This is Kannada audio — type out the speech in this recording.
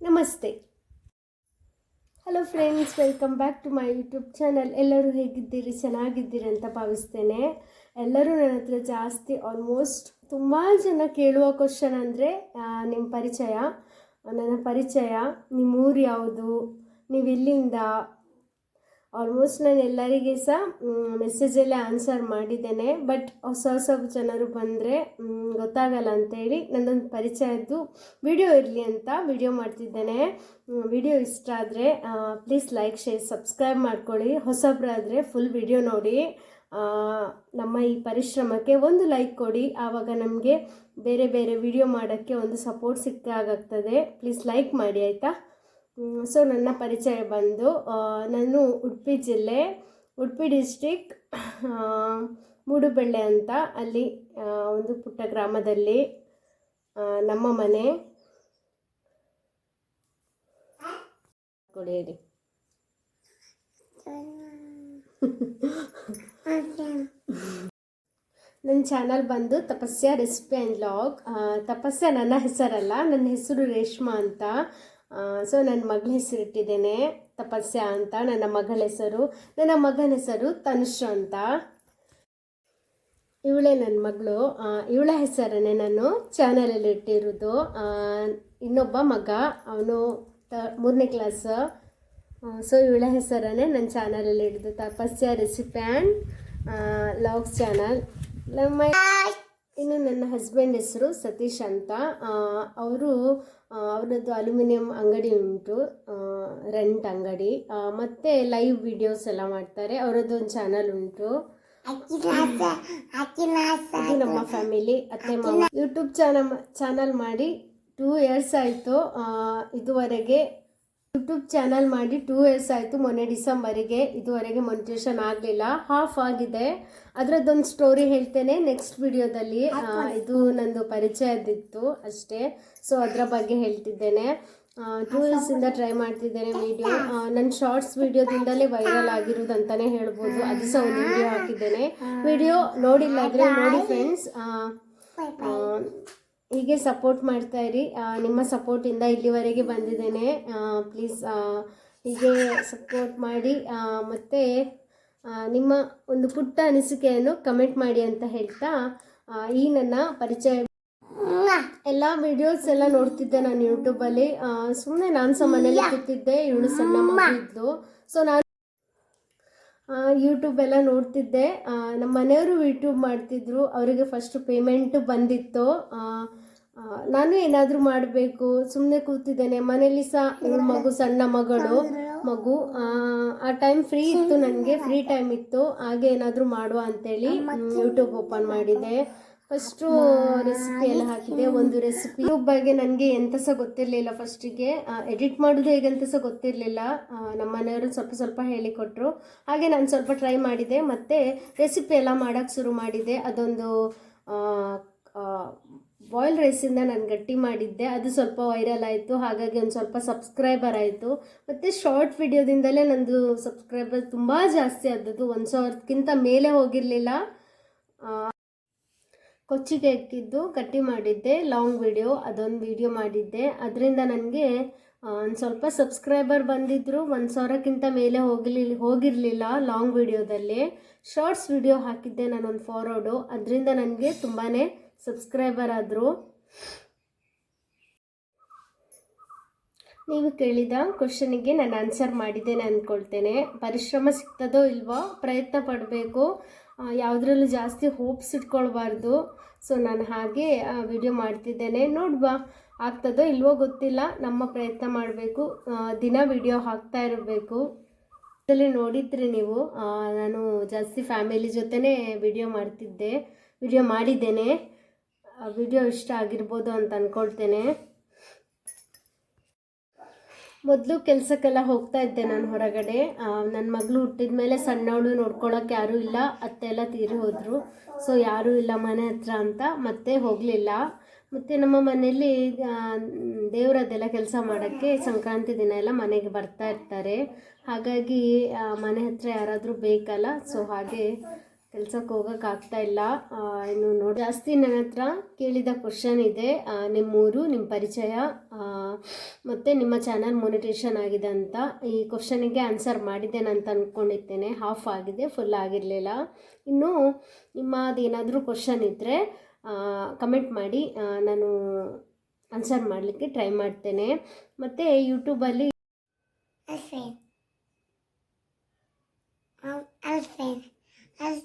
ನಮಸ್ತೆ. Hello friends welcome back to my YouTube channel ಎಲ್ಲರೂ ಹೇಗಿದ್ದೀರಿ? ಚೆನ್ನಾಗಿದ್ದೀರಿ ಅಂತ ಭಾವಿಸ್ತೇನೆ. ಎಲ್ಲರೂ ನನ್ನ ಹತ್ರ ಜಾಸ್ತಿ ಆಲ್ಮೋಸ್ಟ್ ತುಂಬ ಜನ ಕೇಳುವ ಕ್ವಶನ್ ಅಂದರೆ ನಿಮ್ಮ ಪರಿಚಯ, ನನ್ನ ಪರಿಚಯ ನಿಮ್ಮ ಊರು ಯಾವುದು, ನೀವು ಎಲ್ಲಿಂದ ಆಲ್ಮೋಸ್ಟ್ ನಾನು ಎಲ್ಲರಿಗೆ ಸಹ ಮೆಸೇಜಲ್ಲೇ ಆನ್ಸರ್ ಮಾಡಿದ್ದೇನೆ. ಬಟ್ ಹೊಸ ಹೊಸ ಜನರು ಬಂದರೆ ಗೊತ್ತಾಗಲ್ಲ ಅಂತೇಳಿ ನನ್ನೊಂದು ಪರಿಚಯದ್ದು ವಿಡಿಯೋ ಇರಲಿ ಅಂತ ವಿಡಿಯೋ ಮಾಡ್ತಿದ್ದೇನೆ. ವಿಡಿಯೋ ಇಷ್ಟ ಆದರೆ ಪ್ಲೀಸ್ ಲೈಕ್ ಶೇರ್ ಸಬ್ಸ್ಕ್ರೈಬ್ ಮಾಡ್ಕೊಳ್ಳಿ. ಹೊಸಬ್ರಾದರೆ ಫುಲ್ ವಿಡಿಯೋ ನೋಡಿ. ನಮ್ಮ ಈ ಪರಿಶ್ರಮಕ್ಕೆ ಒಂದು ಲೈಕ್ ಕೊಡಿ. ಆವಾಗ ನಮಗೆ ಬೇರೆ ಬೇರೆ ವಿಡಿಯೋ ಮಾಡೋಕ್ಕೆ ಒಂದು ಸಪೋರ್ಟ್ ಸಿಕ್ಕಾಗ್ತದೆ ಪ್ಲೀಸ್ ಲೈಕ್ ಮಾಡಿ, ಆಯಿತಾ? ಸೊ ನನ್ನ ಪರಿಚಯ ಬಂದು ನಾನು ಉಡುಪಿ ಜಿಲ್ಲೆ, ಉಡುಪಿ ಡಿಸ್ಟಿಕ್ ಮೂಡುಬೆಳ್ಳೆ ಅಂತ ಅಲ್ಲಿ ಒಂದು ಪುಟ್ಟ ಗ್ರಾಮದಲ್ಲಿ ನಮ್ಮ ಮನೆ. ಕೊಡಿ, ಹೇಳಿ. ನನ್ನ ಚಾನಲ್ ಬಂದು Tapasya recipe and log. Tapasya ನನ್ನ ಹೆಸರಲ್ಲ, ನನ್ನ ಹೆಸರು ರೇಷ್ಮಾ ಅಂತ. ಸೊ ನನ್ನ ಮಗಳ ಹೆಸರಿಟ್ಟಿದ್ದೇನೆ ತಪಸ್ಯಾ ಅಂತ, ನನ್ನ ಮಗಳ ಹೆಸರು, ನನ್ನ ಮಗನ ಹೆಸರು ತನುಷ್ ಅಂತ. ಇವಳೇ ನನ್ನ ಮಗಳು. ಇವಳ ಹೆಸರನ್ನೇ ನಾನು ಚಾನಲಲ್ಲಿ ಇಟ್ಟಿರೋದು. ಇನ್ನೊಬ್ಬ ಮಗ, ಅವನು ತ, ಮೂರನೇ ಕ್ಲಾಸ್ ಸೊ ಇವಳ ಹೆಸರನ್ನೇ ನನ್ನ ಚಾನಲಲ್ಲಿ ಇಡ್ದು. Tapasya recipe and logs channel ನಮ್ಮ ಇನ್ನು ನನ್ನ ಹಸ್ಬೆಂಡ್ ಹೆಸರು ಸತೀಶ್ ಅಂತ. ಅವರು ಅವರದ್ದು ಅಲ್ಯೂಮಿನಿಯಂ ಅಂಗಡಿ ಉಂಟು. ರೆಂಟ್ ಅಂಗಡಿ. ಮತ್ತೆ ಲೈವ್ ವಿಡಿಯೋಸ್ ಎಲ್ಲ ಮಾಡ್ತಾರೆ. ಅವರದ್ದು ಒಂದು ಚಾನಲ್ ಉಂಟು. ಇದು ನಮ್ಮ ಫ್ಯಾಮಿಲಿ ಅತ್ತೆ ಮಾವ ಯೂಟ್ಯೂಬ್ ಚಾನಲ್ ಚಾನಲ್ ಮಾಡಿ ಟೂ ಇಯರ್ಸ್ ಆಯಿತು. ಇದುವರೆಗೆ ಯೂಟ್ಯೂಬ್ ಚಾನಲ್ ಮಾಡಿ ಟೂ ಇಯರ್ಸ್ ಆಯಿತು ಮೊನ್ನೆ ಡಿಸೆಂಬರಿಗೆ. ಇದುವರೆಗೆ ಮೊನಿಟೇಷನ್ ಆಗಲಿಲ್ಲ. ಹಾಫ್ ಆಗಿದೆ. ಅದರದ್ದೊಂದು ಸ್ಟೋರಿ ಹೇಳ್ತೇನೆ ನೆಕ್ಸ್ಟ್ ವಿಡಿಯೋದಲ್ಲಿ ಇದು ನಂದು ಪರಿಚಯದಿತ್ತು ಅಷ್ಟೇ. ಸೊ ಅದರ ಬಗ್ಗೆ ಹೇಳ್ತಿದ್ದೇನೆ. ಟೂ ಇಯರ್ಸಿಂದ ಟ್ರೈ ಮಾಡ್ತಿದ್ದೇನೆ ವಿಡಿಯೋ ನನ್ನ ಶಾರ್ಟ್ಸ್ ವಿಡಿಯೋದಿಂದಲೇ ವೈರಲ್ ಆಗಿರೋದು ಅಂತಲೇ ಹೇಳ್ಬೋದು. ಅದು ಸಹ ಒಂದು ವಿಡಿಯೋ ಹಾಕಿದ್ದೇನೆ. ವಿಡಿಯೋ ನೋಡಿಲ್ಲ ಅಂದರೆ ನೋಡಿ ಫ್ರೆಂಡ್ಸ್ ಹೀಗೆ ಸಪೋರ್ಟ್ ಮಾಡ್ತಾ ಇರಿ. ನಿಮ್ಮ ಸಪೋರ್ಟಿಂದ ಇಲ್ಲಿವರೆಗೆ ಬಂದಿದ್ದೇನೆ. ಪ್ಲೀಸ್ ಹೀಗೆ ಸಪೋರ್ಟ್ ಮಾಡಿ. ಮತ್ತು ನಿಮ್ಮ ಒಂದು ಪುಟ್ಟ ಅನಿಸಿಕೆಯನ್ನು ಕಮೆಂಟ್ ಮಾಡಿ ಅಂತ ಹೇಳ್ತಾ ಈ ನನ್ನ ಪರಿಚಯ ಎಲ್ಲ ವಿಡಿಯೋಸ್ ಎಲ್ಲ ನೋಡ್ತಿದ್ದೆ ನಾನು ಯೂಟ್ಯೂಬಲ್ಲಿ ಸುಮ್ಮನೆ ನಾನು ಸಹ ಮನೇಲಿ ಕೂತಿದ್ದೆ. ಇವಳು ಸಣ್ಣ ಮಗಳಿದ್ಲು ಸೊ ನಾನು ಯೂಟ್ಯೂಬ್ ಎಲ್ಲ ನೋಡ್ತಿದ್ದೆ. ನಮ್ಮ ಮನೆಯವರು ಯೂಟ್ಯೂಬ್ ಮಾಡ್ತಿದ್ರು. ಅವರಿಗೆ ಫಸ್ಟ್ ಪೇಮೆಂಟ್ ಬಂದಿತ್ತು. ನಾನು ಏನಾದರೂ ಮಾಡಬೇಕು. ಸುಮ್ಮನೆ ಕೂತಿದ್ದೇನೆ. ಮನೇಲಿ ಸಹ ಮಗು ಸಣ್ಣ ಮಗಳು ಮಗು ಆ, ಆ ಟೈಮ್ ಫ್ರೀ ಇತ್ತು ನನಗೆ ಫ್ರೀ ಟೈಮ್ ಇತ್ತು. ಹಾಗೆ ಏನಾದರೂ ಮಾಡುವ ಅಂತೇಳಿ ಯೂಟ್ಯೂಬ್ ಓಪನ್ ಮಾಡಿದೆ. ಫಸ್ಟು ರೆಸಿಪಿ ಎಲ್ಲ ಹಾಕಿದೆ. ಒಂದು ರೆಸಿಪಿ ಯೂಟ್ಯೂಬ್ ಬಗ್ಗೆ ನನಗೆ ಎಂತ ಸಹ ಗೊತ್ತಿರಲಿಲ್ಲ ಫಸ್ಟಿಗೆ ಎಡಿಟ್ ಮಾಡೋದು ಹೇಗೆ ಅಂತ ಸಹ ಗೊತ್ತಿರಲಿಲ್ಲ. ನಮ್ಮ ಮನೆಯವರು ಸ್ವಲ್ಪ ಸ್ವಲ್ಪ ಹೇಳಿಕೊಟ್ರು. ಹಾಗೆ ನಾನು ಸ್ವಲ್ಪ ಟ್ರೈ ಮಾಡಿದೆ. ಮತ್ತು ರೆಸಿಪಿ ಎಲ್ಲ ಮಾಡೋಕ್ಕೆ ಶುರು ಮಾಡಿದೆ. ಅದೊಂದು ಬಾಯ್ಲ್ ರೈಸಿಂದ ನಾನು ಗಟ್ಟಿ ಮಾಡಿದ್ದೆ. ಅದು ಸ್ವಲ್ಪ ವೈರಲ್ ಆಯಿತು. ಹಾಗಾಗಿ ಒಂದು ಸ್ವಲ್ಪ ಸಬ್ಸ್ಕ್ರೈಬರ್ ಆಯಿತು. ಮತ್ತು ಶಾರ್ಟ್ ವಿಡಿಯೋದಿಂದಲೇ ನಂದು ಸಬ್ಸ್ಕ್ರೈಬರ್ ತುಂಬ ಜಾಸ್ತಿ ಆದದ್ದು. ಒಂದು ಸಾವಿರಕ್ಕಿಂತ ಮೇಲೆ ಹೋಗಿರಲಿಲ್ಲ. ಕೊಚ್ಚಿಗೆ ಇಕ್ಕಿದ್ದು ಕಟ್ಟಿ ಮಾಡಿದ್ದೆ ಲಾಂಗ್ ವಿಡಿಯೋ ಅದೊಂದು ವಿಡಿಯೋ ಮಾಡಿದ್ದೆ. ಅದರಿಂದ ನನಗೆ ಒಂದು ಸ್ವಲ್ಪ ಸಬ್ಸ್ಕ್ರೈಬರ್ ಬಂದಿದ್ದರು ಒಂದು ಸಾವಿರಕ್ಕಿಂತ ಮೇಲೆ ಹೋಗಲಿ ಹೋಗಿರಲಿಲ್ಲ ಲಾಂಗ್ ವಿಡಿಯೋದಲ್ಲಿ ಶಾರ್ಟ್ಸ್ ವಿಡಿಯೋ ಹಾಕಿದ್ದೆ ನಾನೊಂದು ಫಾರ್ವರ್ಡು ಅದರಿಂದ ನನಗೆ ತುಂಬಾ ಸಬ್ಸ್ಕ್ರೈಬರ್ ಆದರು. ನೀವು ಕೇಳಿದ ಕ್ವಶನಿಗೆ ನಾನು ಆನ್ಸರ್ ಮಾಡಿದ್ದೇನೆ ಅಂದ್ಕೊಳ್ತೇನೆ ಪರಿಶ್ರಮ ಸಿಗ್ತದೋ ಇಲ್ವೋ ಪ್ರಯತ್ನ ಪಡಬೇಕು. ಯಾವುದ್ರಲ್ಲೂ ಜಾಸ್ತಿ ಹೋಪ್ಸ್ ಇಟ್ಕೊಳ್ಬಾರ್ದು. ಸೊ ನಾನು ಹಾಗೆ ವಿಡಿಯೋ ಮಾಡ್ತಿದ್ದೇನೆ. ನೋಡ್ಬಾ ಆಗ್ತದೋ ಇಲ್ವೋ ಗೊತ್ತಿಲ್ಲ. ನಮ್ಮ ಪ್ರಯತ್ನ ಮಾಡಬೇಕು. ದಿನ ವಿಡಿಯೋ ಹಾಕ್ತಾ ಇರಬೇಕು. ಅದರಲ್ಲಿ ನೋಡಿದ್ರಿ ನೀವು. ನಾನು ಜಾಸ್ತಿ ಫ್ಯಾಮಿಲಿ ಜೊತೆನೇ ವಿಡಿಯೋ ಮಾಡ್ತಿದ್ದೆ. ವಿಡಿಯೋ ಮಾಡಿದ್ದೇನೆ. ವಿಡಿಯೋ ಇಷ್ಟ ಆಗಿರ್ಬೋದು ಅಂತ ಅಂದ್ಕೊಳ್ತೇನೆ ಮೊದಲು ಕೆಲಸಕ್ಕೆಲ್ಲ ಹೋಗ್ತಾ ಇದ್ದೆ ನಾನು ಹೊರಗಡೆ. ನನ್ನ ಮಗಳು ಹುಟ್ಟಿದ ಮೇಲೆ ಸಣ್ಣವಳು ನೋಡ್ಕೊಳಕ್ಕೆ ಯಾರೂ ಇಲ್ಲ, ಅತ್ತೆ ಎಲ್ಲ ತೀರಿ ಹೋದರು. ಸೊ ಯಾರೂ ಇಲ್ಲ ಮನೆ ಹತ್ರ ಅಂತ ಮತ್ತೆ ಹೋಗಲಿಲ್ಲ. ಮತ್ತು ನಮ್ಮ ಮನೆಯಲ್ಲಿ ದೇವರದ್ದೆಲ್ಲ ಕೆಲಸ ಮಾಡೋಕ್ಕೆ ಸಂಕ್ರಾಂತಿ ದಿನ ಎಲ್ಲ ಮನೆಗೆ ಬರ್ತಾ ಇರ್ತಾರೆ. ಹಾಗಾಗಿ ಮನೆ ಹತ್ರ ಯಾರಾದರೂ ಬೇಕಲ್ಲ ಸೊ ಹಾಗೆ ಕೆಲ್ಸಕ್ಕೆ ಹೋಗೋಕ್ಕಾಗ್ತಾ ಆಗ್ತಾ ಇಲ್ಲ. ಇನ್ನು ನೋಡಿ, ಜಾಸ್ತಿ ನನ್ನ ಹತ್ರ ಕೇಳಿದ ಕ್ವಶನ್ ಇದೆ. ನಿಮ್ಮೂರು ನಿಮ್ಮ ಪರಿಚಯ ಮತ್ತು ನಿಮ್ಮ ಚಾನಲ್ ಮೋನಿಟೇಷನ್ ಆಗಿದೆ ಅಂತ. ಈ ಕ್ವಶನಿಗೆ ಆನ್ಸರ್ ಮಾಡಿದ್ದೆ ನಾನು ಅಂದ್ಕೊಂಡಿದ್ದೇನೆ ಹಾಫ್ ಆಗಿದೆ ಫುಲ್ ಆಗಿರಲಿಲ್ಲ. ಇನ್ನು ನಿಮ್ಮದೇನಾದರೂ ಕ್ವಶನ್ ಇದ್ದರೆ ಕಮೆಂಟ್ ಮಾಡಿ. ನಾನು ಆನ್ಸರ್ ಮಾಡಲಿಕ್ಕೆ ಟ್ರೈ ಮಾಡ್ತೇನೆ. ಮತ್ತು ಯೂಟ್ಯೂಬಲ್ಲಿ as